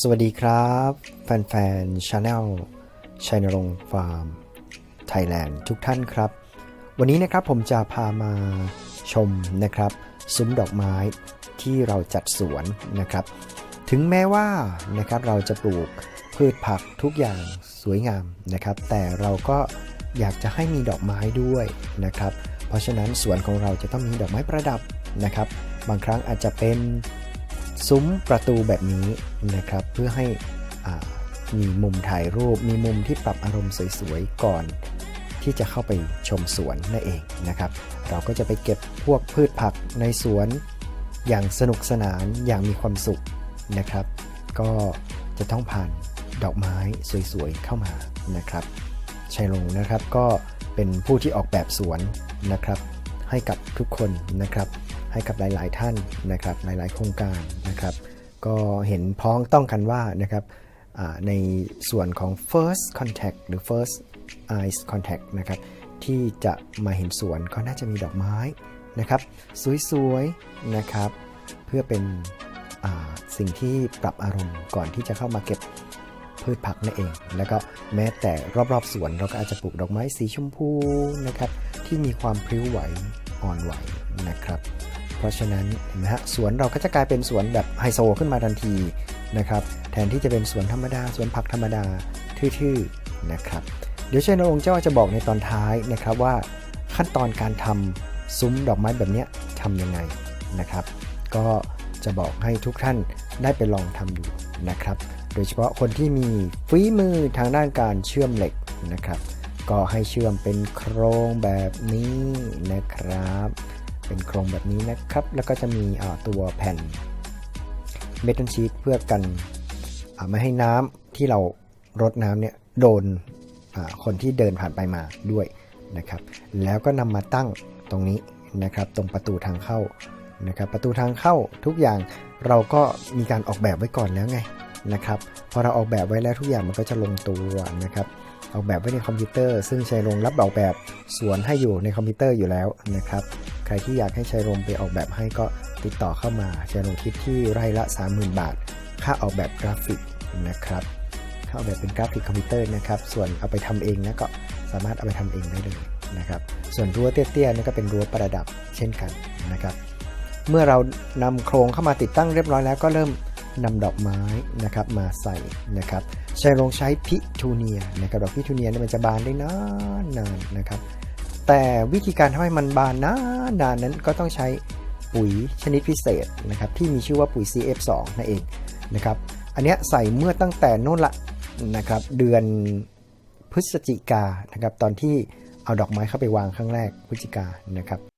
สวัสดีครับ แฟนๆชาแนลชัยนรงฟาร์มไทยแลนด์ทุกท่านครับ วันนี้นะครับผมจะพามาชมนะครับ ซุ้มดอกไม้ที่เราจัดสวนนะครับ ถึงแม้ว่านะครับเราจะปลูกพืชผักทุกอย่างสวยงามนะครับ แต่เราก็อยากจะให้มีดอกไม้ด้วยนะครับ เพราะฉะนั้นสวนของเราจะต้องมีดอกไม้ประดับนะครับ บางครั้งอาจจะเป็น ซุ้มประตูแบบนี้นะครับ เพื่อให้มีมุมถ่ายรูป มีมุมที่ปรับอารมณ์สวยๆก่อน ที่จะเข้าไปชมสวนนั่นเองนะครับ เราก็จะไปเก็บพวกพืชผักในสวน อย่างสนุกสนานอย่างมีความสุขนะครับ ก็จะต้องผ่านดอกไม้สวยๆเข้ามานะครับชัยลงนะครับก็เป็นผู้ที่ออกแบบสวนนะครับ ให้กับทุกคนนะครับ ให้กับหลาย ๆ ท่านนะครับหลาย ๆ โครงการนะครับ ก็เห็นพ้องต้องกันว่านะครับในส่วนของ first contact หรือ first eyes contact นะครับที่จะมาเห็นสวนก็น่าจะมีดอกไม้นะครับ สวย ๆ นะครับ เพื่อเป็นสิ่งที่ปรับอารมณ์ก่อนที่จะเข้ามาเก็บพืชผักนั่นเอง แล้วก็แม้แต่รอบ ๆ สวนเราก็อาจจะปลูกดอกไม้สีชมพูนะครับ ที่มีความพริ้วไหวอ่อนไหวนะครับ เพราะฉะนั้นเห็นไหมฮะสวนเราก็จะกลายเป็นสวนแบบไฮโซขึ้นมาทันทีนะครับแทนที่จะเป็นสวนธรรมดาสวนผักธรรมดาทื่อๆนะครับ เดี๋ยวเชนรงค์เจ้าจะบอกในตอนท้ายนะครับว่าขั้นตอนการทำซุ้มดอกไม้แบบนี้ทำยังไงนะครับ ก็จะบอกให้ทุกท่านได้ไปลองทำดูนะครับ โดยเฉพาะคนที่มีฝีมือทางด้านการเชื่อมเหล็กนะครับ ก็ให้เชื่อมเป็นโครงแบบนี้นะครับ เป็นโครงแบบนี้นะครับ แล้วก็จะมีตัวแผ่นเมทัลชีตเพื่อกันไม่ให้น้ำที่เรารดน้ำเนี่ยโดนคนที่เดินผ่านไปมาด้วยนะครับ แล้วก็นำมาตั้งตรงนี้นะครับ ตรงประตูทางเข้านะครับ ประตูทางเข้าทุกอย่างเราก็มีการออกแบบไว้ก่อนแล้วไงนะครับพอเราออกแบบไว้แล้วทุกอย่างมันก็จะลงตัวนะครับออกแบบไว้ในคอมพิวเตอร์ ซึ่งชัยรงรับออกแบบสวนให้อยู่ในคอมพิวเตอร์อยู่แล้วนะครับ ใครที่อยากให้ชัยรงไปออกแบบให้ก็ติดต่อเข้ามาชัยรงคิดที่ไร่ละ 30,000 บาท ค่าออกแบบกราฟิกนะครับค่าออกแบบเป็นกราฟิกคอมพิวเตอร์นะครับ ส่วนเอาไปทำเองนะก็สามารถเอาไปทำเองได้เลยนะครับ ส่วนรั้วเตี้ยๆนี่ก็เป็นรั้วประดับเช่นกันนะครับ เมื่อเรานำโครงเข้ามาติดตั้งเรียบร้อยแล้วก็เริ่มนำดอกไม้นะครับมาใส่นะครับใช้ลงใช้พิทูเนียนะครับดอกพิทูเนียเนี่ยมันจะบานได้นานนานนะครับ แต่วิธีการทำให้มันบานนานนานนั้นก็ต้องใช้ปุ๋ยชนิดพิเศษนะครับที่มีชื่อว่าปุ๋ย CF2 นั่นเองนะครับอันนี้ใส่เมื่อตั้งแต่โน่นละนะครับเดือนพฤศจิกานะครับตอนที่เอาดอกไม้เข้าไปวางครั้งแรกพฤศจิกานะครับ